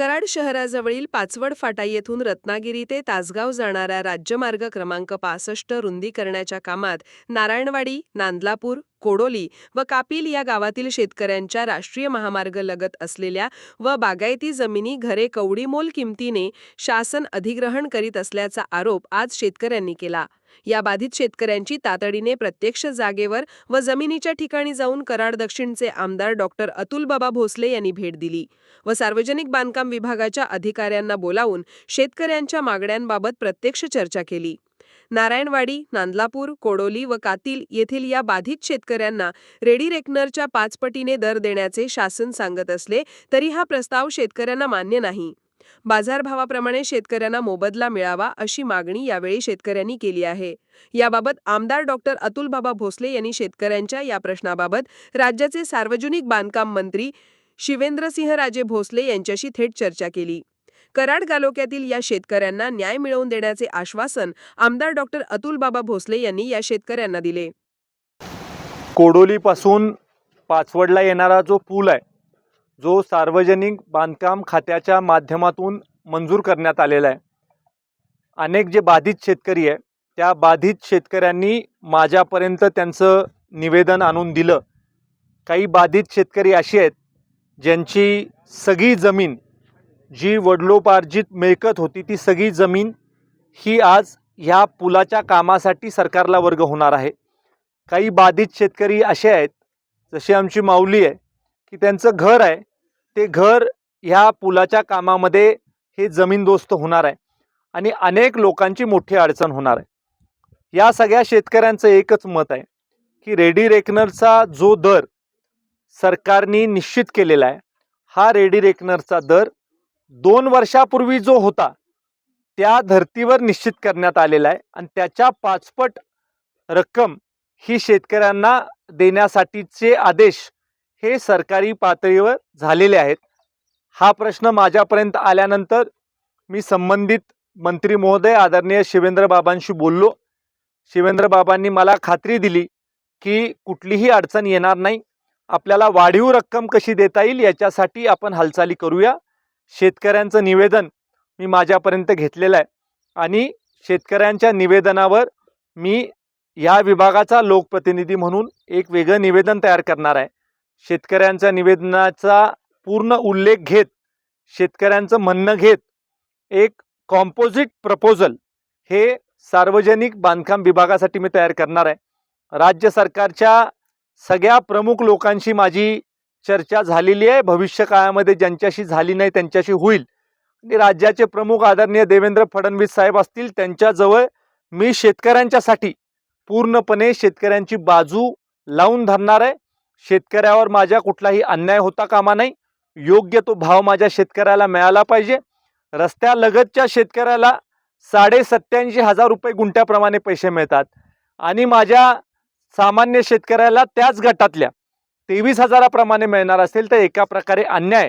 कराड शहराजवळील पाचवड फाटा येथून रत्नागिरी ते तासगाव जाणाऱ्या राज्यमार्ग क्रमांक पासष्ट रुंदी करण्याच्या कामात नारायणवाडी नांदलापूर कोडोली व कापिल या गावातील शेतकऱ्यांच्या राष्ट्रीय महामार्ग लगत असलेल्या व बागायती जमिनी घरे कवडीमोल किमतीने शासन अधिग्रहण करीत असल्याचा आरोप आज शेतकऱ्यांनी केला. या बाधित शेतकऱ्यांची तातडीने प्रत्यक्ष जागेवर व जमिनीच्या ठिकाणी जाऊन कराड दक्षिणचे आमदार डॉक्टर अतुलबाबा भोसले यांनी भेट दिली व सार्वजनिक बांधकाम विभागाच्या अधिकाऱ्यांना बोलावून शेतकऱ्यांच्या मागण्यांबाबत प्रत्यक्ष चर्चा केली. नारायणवाडी नांदलापूर कोडोली व कातील येथील या बाधित शेतकऱ्यांना रेडी रेकनरच्या पाचपटीने दर देण्याचे शासन सांगत असले तरी हा प्रस्ताव शेतकऱ्यांना मान्य नाही. बाजारभावाप्रमाणे शेतकऱ्यांना मोबदला मिळावा अशी मागणी यावेळी शेतकऱ्यांनी केली आहे. याबाबत आमदार डॉक्टर अतुलबाबा भोसले यांनी शेतकऱ्यांच्या या प्रश्नाबाबत राज्याचे सार्वजनिक बांधकाम मंत्री शिवेंद्रसिंहराजे भोसले यांच्याशी थेट चर्चा केली. कराड तालुक्यातील या शेतकऱ्यांना न्याय मिळवून देण्याचे आश्वासन आमदार डॉक्टर अतुलबाबा भोसले यांनी या शेतकऱ्यांना दिले. कोडोलीपासून पाचवडला येणारा जो पूल आहे जो सार्वजनिक बांधकाम खात्याच्या माध्यमातून मंजूर करण्यात आलेला आहे. अनेक जे बाधित शेतकरी आहे त्या बाधित शेतकऱ्यांनी माझ्यापर्यंत त्यांचं निवेदन आणून दिलं. काही बाधित शेतकरी अशी आहेत ज्यांची सगळी जमीन जी वडलोपार्जित मिळकत होती ती सगळी जमीन ही आज ह्या पुलाच्या कामासाठी सरकारला वर्ग होणार आहे. काही बाधित शेतकरी असे आहेत जशी आमची माऊली आहे की त्यांचं घर आहे ते घर ह्या पुलाच्या कामामध्ये हे जमीनदोस्त होणार आहे आणि अनेक लोकांची मोठी अडचण होणार आहे. या सगळ्या शेतकऱ्यांचं एकच मत आहे की रेडी रेकनरचा जो दर सरकारने निश्चित केलेला आहे हा रेडी रेकनरचा दर दोन वर्षापूर्वी जो होता त्या धर्तीवर निश्चित करण्यात आलेला आहे आणि त्याच्या पाचपट रक्कम ही शेतकऱ्यांना देण्यासाठीचे आदेश हे सरकारी पातळीवर झालेले आहेत. हा प्रश्न माझ्यापर्यंत आल्यानंतर मी संबंधित मंत्री महोदय आदरणीय शिवेंद्र बाबांशी बोललो. शिवेंद्र बाबांनी मला खात्री दिली की कुठलीही अडचण येणार नाही. आपल्याला वाढीव रक्कम कशी देता येईल याच्यासाठी आपण हालचाली करूया. शेतकऱ्यांचं निवेदन मी माझ्यापर्यंत घेतलेलं आहे. आणि शेतकऱ्यांच्या निवेदनावर मी या विभागाचा लोकप्रतिनिधी म्हणून एक वेगळं निवेदन तयार करणार आहे. शेतकऱ्यांच्या निवेदनाचा पूर्ण उल्लेख घेत शेतकऱ्यांचं म्हणणं घेत एक कॉम्पोजिट प्रपोजल हे सार्वजनिक बांधकाम विभागासाठी मी तयार करणार आहे. राज्य सरकारच्या सगळ्या प्रमुख लोकांशी माझी चर्चा झालेली आहे. भविष्य काळामध्ये ज्यांच्याशी झाली नाही त्यांच्याशी होईल. आणि राज्याचे प्रमुख आदरणीय देवेंद्र फडणवीस साहेब असतील त्यांच्याजवळ मी शेतकऱ्यांच्यासाठी पूर्णपणे शेतकऱ्यांची बाजू लावून धरणार आहे. शेतकऱ्यावर माझ्या कुठलाही अन्याय होता कामा नाही योग्य तो भाव माझ्या शेतकऱ्याला मिळाला पाहिजे. रस्त्यालगतच्या शेतकऱ्याला साडेसत्याऐंशी हजार रुपये गुंठ्याप्रमाणे पैसे मिळतात. आणि माझ्या सामान्य शेतकऱ्याला त्याच गटातल्या तेवीस हजाराप्रमाणे मिळणार असेल तर एका प्रकारे अन्याय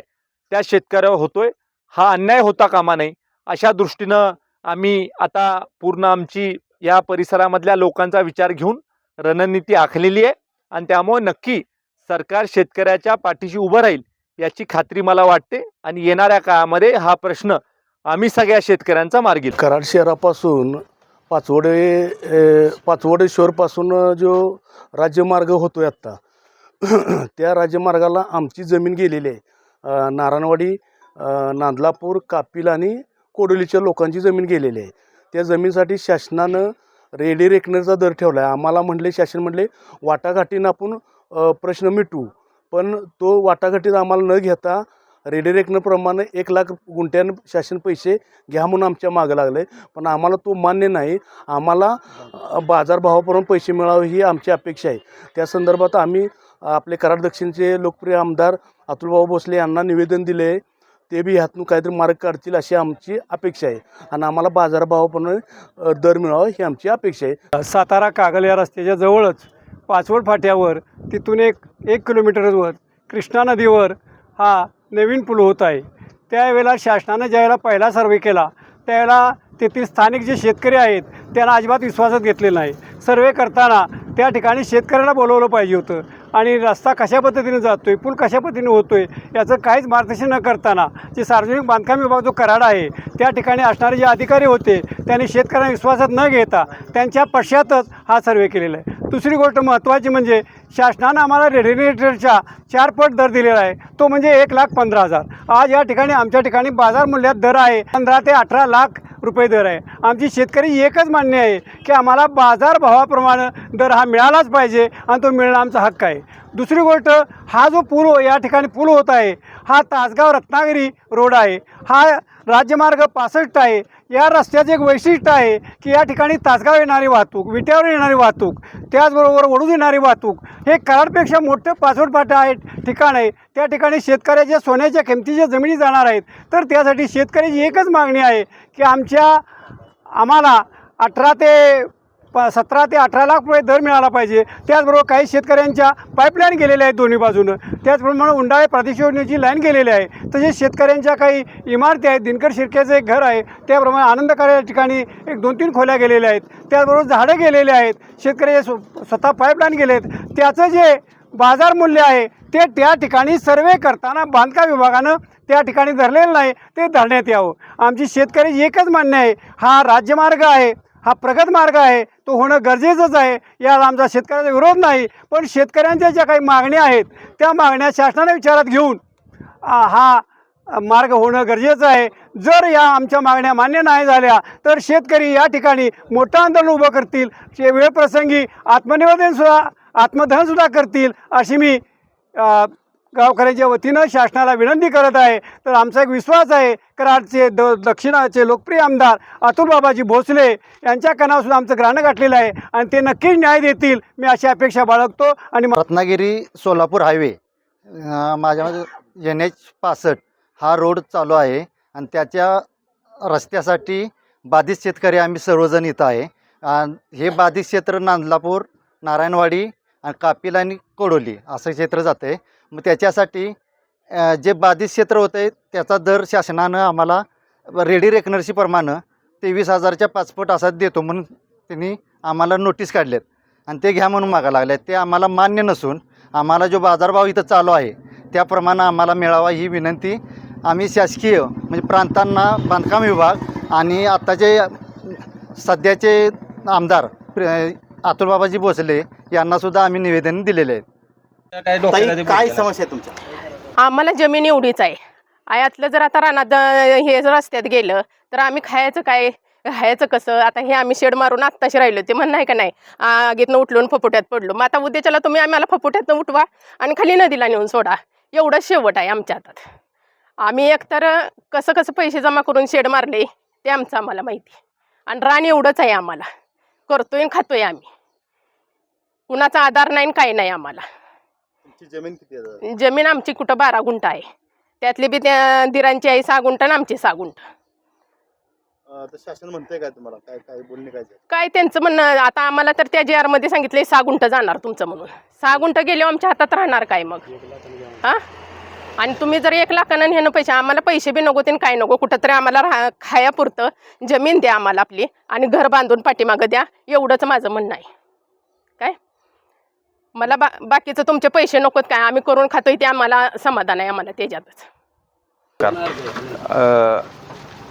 त्या शेतकऱ्यावर होतोय. हा अन्याय होता कामा नाही अशा दृष्टीनं आम्ही आता पूर्ण आमची या परिसरामधल्या लोकांचा विचार घेऊन रणनीती आखलेली आहे. आणि त्यामुळे नक्की सरकार शेतकऱ्याच्या पाठीशी उभं राहील याची खात्री मला वाटते आणि येणाऱ्या काळामध्ये हा प्रश्न आम्ही सगळ्या शेतकऱ्यांचा मार्गी कराड शहरापासून पाचवडे पाचवडेश्वरपासून जो राज्यमार्ग होतो आहे आत्ता त्या राज्यमार्गाला आमची जमीन गेलेली आहे. नारायणवाडी नांदलापूर कापिल आणि कोडोलीच्या लोकांची जमीन गेलेली आहे. त्या जमीनसाठी शासनानं रेडी रेकनरचा दर ठेवला आहे आम्हाला म्हटले शासन म्हटले वाटाघाटीनं आपण प्रश्न मिटू. पण तो वाटाघाटीत आम्हाला न घेता रेडी एक लाख गुंठ्यानं शासन पैसे घ्या म्हणून आमच्या मागं लागलं आहे पण आम्हाला तो मान्य नाही. आम्हाला बाजारभावापर्यंत बाजारभावाप्रमाणे पैसे मिळावे ही आमची अपेक्षा आहे. त्या संदर्भात आम्ही आपले कराड दक्षिणचे लोकप्रिय आमदार अतुलभाऊ भोसले यांना निवेदन दिले. आहे ते बी ह्यातून काहीतरी मार्ग काढतील अशी आमची अपेक्षा आहे. आणि आम्हाला बाजारभावाप्रमाणे दर मिळावा ही आमची अपेक्षा आहे. सातारा कागल या रस्त्याच्या जवळच पाचवड फाट्यावर तिथून एक एक किलोमीटरवर कृष्णा नदीवर हा नवीन पूल होत आहे. त्यावेळेला शासनानं ज्यावेळेला पहिला सर्वे केला त्यावेळेला तेथील स्थानिक जे शेतकरी आहेत त्यांना अजिबात विश्वासात घेतलेलं नाही. सर्वे करताना त्या ठिकाणी शेतकऱ्याला बोलवलं पाहिजे होतं. आणि रस्ता कशा पद्धतीने जातो आहे पूल कशा पद्धतीने होतो आहे याचं काहीच मार्गदर्शन न करताना जे सार्वजनिक बांधकाम विभाग जो कराड आहे त्या ठिकाणी असणारे जे अधिकारी होते त्यांनी शेतकऱ्यांना विश्वासात न घेता त्यांच्या पश्चातच हा सर्वे केलेला आहे. दुसरी गोष्ट महत्त्वाची म्हणजे शासनानं आम्हाला रेडिनेटरच्या चार पट दर दिलेला आहे. तो म्हणजे एक लाख पंधरा हजार. आज या ठिकाणी आमच्या ठिकाणी बाजार मूल्यात दर आहे पंधरा ते अठरा लाख रुपये दर आहे. आमची शेतकरी एकच मान्य आहे की आम्हाला बाजार भावाप्रमाणे दर हा मिळालाच पाहिजे आणि तो मिळणं आमचा हक्क आहे. दुसरी गोष्ट हा जो पूल हो- या ठिकाणी पूल होत आहे हा तासगाव रत्नागिरी रोड आहे. हा राज्यमार्ग पासष्ट आहे. या रस्त्याचं एक वैशिष्ट्य आहे की या ठिकाणी तासगाव येणारी वाहतूक विट्यावर येणारी वाहतूक त्याचबरोबर वडूद येणारी वाहतूक हे कराडपेक्षा मोठं पासवर्ड पाटा आहे ठिकाण आहे. त्या ठिकाणी शेतकऱ्याच्या सोन्याच्या किमतीच्या जमिनी जाणार आहेत. तर त्यासाठी शेतकऱ्याची एकच मागणी आहे की आमच्या आम्हाला अठरा ते प सतरा ते अठरा लाख रुपये दर मिळाला पाहिजे. त्याचबरोबर काही शेतकऱ्यांच्या पाईपलाईन गेलेल्या आहेत दोन्ही बाजूनं. त्याचप्रमाणे उंडाळे प्रादेशिक योजनेची लाईन गेलेली आहे. तसेच शेतकऱ्यांच्या काही इमारती आहेत. दिनकर शिर्क्याचं एक घर आहे. त्याप्रमाणे आनंद या ठिकाणी एक दोन तीन खोल्या गेलेल्या आहेत. त्याचबरोबर झाडं गेलेले आहेत. शेतकरी स्व- स्वतः पाईपलाईन गेले आहेत त्याचं जे बाजार मूल्य आहे ते त्या ठिकाणी सर्वे करताना बांधकाम विभागानं त्या ठिकाणी धरलेलं नाही. ते धरण्यात यावं. आमची शेतकरी एकच मान्य आहे. हा राज्यमार्ग आहे. हा प्रगत मार्ग आहे तो होणं गरजेचंच आहे. याला आमचा शेतकऱ्याचा विरोध नाही पण शेतकऱ्यांच्या ज्या काही मागण्या आहेत त्या मागण्या शासनाने विचारात घेऊन हा मार्ग होणं गरजेचं आहे. जर या आमच्या मागण्या मान्य नाही झाल्या तर शेतकरी या ठिकाणी मोठं आंदोलन उभं करतील. ते वेळप्रसंगी आत्मनिवेदनसुद्धा आत्मदहनसुद्धा करतील अशी मी गावकऱ्यांच्या वतीनं शासनाला विनंती करत आहे. तर आमचा एक विश्वास आहे. कराडचे द दक्षिणाचे लोकप्रिय आमदार अतुलबाबाजी भोसले यांच्या कानावरसुद्धा आमचं ग्राणं गाठलेलं आहे आणि ते नक्कीच न्याय देतील. मी अशी अपेक्षा बाळगतो आणि रत्नागिरी सोलापूर हायवे माझ्या माझ्यामध्ये एन एच पासष्ट हा रोड चालू आहे आणि त्याच्या रस्त्यासाठी बाधित शेतकरी आम्ही सर्वजण इथं आहे. हे बाधित क्षेत्र नांदलापूर नारायणवाडी आणि कापिल आणि कोडोली असं क्षेत्र जातं आहे मग त्याच्यासाठी जे बाधित क्षेत्र होतं आहे त्याचा दर शासनानं आम्हाला रेडी रेकनर्सीप्रमाणे तेवीस हजारच्या पाचपट असा देतो म्हणून त्यांनी आम्हाला नोटीस काढलेत. आणि ते घ्या म्हणून मागा लागले ते आम्हाला मान्य नसून आम्हाला जो बाजारभाव इथं चालू आहे त्याप्रमाणे आम्हाला मिळावा ही विनंती आम्ही शासकीय म्हणजे प्रांतांना बांधकाम विभाग आणि आत्ताचे सध्याचे आमदार प्र- अतुलबाबाजी भोसले यांनासुद्धा आम्ही निवेदन दिलेले आहेत. ताई, काय समस्या आहे तुमच्या? आम्हाला जमीन एवढीच आहे. आयातलं जर आता रानात हे जर रस्त्यात गेलं तर आम्ही खायचं काय? खायचं कसं? आता हे आम्ही शेड मारून आत्ताशी राहिलो ते म्हणणं आहे का नाही? आगीतनं उठलून फपुट्यात पडलो. मग आता उद्याच्याला तुम्ही आम्हाला फपुट्यातनं उठवा आणि खाली नदीला नेऊन सोडा. एवढं शेवट आहे आमच्या हातात. आम्ही एकतर कसं कसं पैसे जमा करून शेड मारले ते आमचं आम्हाला माहिती आणि रान एवढंच आहे आम्हाला. करतोय आणि खातोय आम्ही. कुणाचा आधार नाही आणि काही नाही आम्हाला. तुमची जमीन किती आहे जमीन आमची कुठं बारा गुंठ आहे. त्यातली बी त्या दिरांची आहे सहा गुंठ आणि आमची सहा गुंठ. अं, तर शासन म्हणतंय काय तुम्हाला? काय काय बोलणे काय ते? काय त्यांचं म्हणणं आता आम्हाला तर त्या जी मध्ये सांगितलंय सहा गुंठ जाणार तुमचं म्हणून. सहा गुंठ गेल्यावर आमच्या हातात राहणार काय मग? हा? आणि तुम्ही जर एक लाखानं ह्यानं पैसे आम्हाला पैसे बी नको ते काय नको? कुठं तरी आम्हाला राहा खायापुरतं जमीन द्या आम्हाला आपली आणि घर बांधून पाठीमागं द्या. एवढंच माझं म्हणणं आहे. काय? मला बा बाकीचं तुमचे पैसे नकोत काय आम्ही करून खातोय ते आम्हाला समाधान आहे आम्हाला त्याच्यातच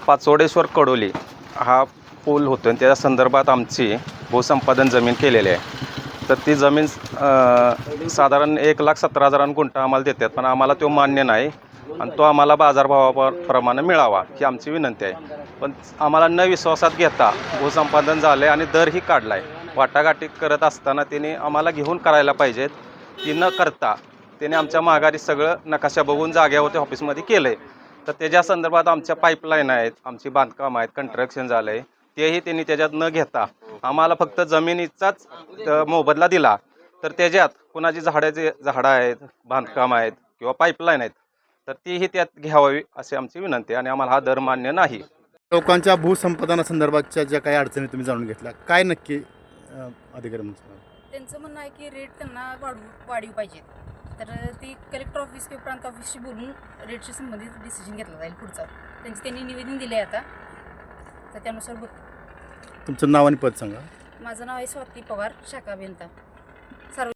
पाचोडेश्वर कडोली हा पूल होतो आणि त्याच्या संदर्भात आमची भूसंपादन जमीन केलेली आहे. तर ती जमीन अ, साधारण एक लाख सतरा हजारां गुंठा आम्हाला देतात पण आम्हाला तो मान्य नाही आणि तो आम्हाला बाजारभावाप्रमाणे मिळावा ही आमची विनंती आहे. पण आम्हाला न विश्वासात घेता भूसंपादन झालं आहे आणि दरही काढला आहे वाटाघाटी करत असताना त्याने आम्हाला घेऊन करायला पाहिजेत. ती न करता त्याने आमच्या माघारी सगळं नकाशा बघून जाग्यावरती ऑफिसमध्ये केलं आहे तर त्याच्या संदर्भात आमच्या पाईपलाईन आहेत आमची बांधकाम आहेत कंट्रक्शन झालं आहे तेही त्यांनी त्याच्यात न घेता आम्हाला फक्त जमिनीचाच मोबदला दिला. तर त्याच्यात कुणाची झाडाचे झाडं आहेत बांधकाम आहेत किंवा पाईपलाईन आहेत तर तीही त्यात घ्यावी अशी आमची विनंती आहे आणि आम्हाला हा दर मान्य नाही. लोकांच्या भूसंपादनासंदर्भातच्या ज्या काही अडचणी तुम्ही जाणून घेतल्या काय नक्की अधिकारी म्हणतात त्यांचं म्हणणं आहे की रेट त्यांना वाढवू वाढीव पाहिजेत. तर ती कलेक्टर ऑफिस किंवा प्रांत ऑफिसशी बोलून रेटशी संबंधित डिसिजन घेतला जाईल पुढचा. त्यांचे त्यांनी निवेदन दिले आहे आता. तर त्यानुसार बघ. तुमचं नाव आणि पद सांगा. माझं नाव आहे स्वाती पवार शाखा अभियंता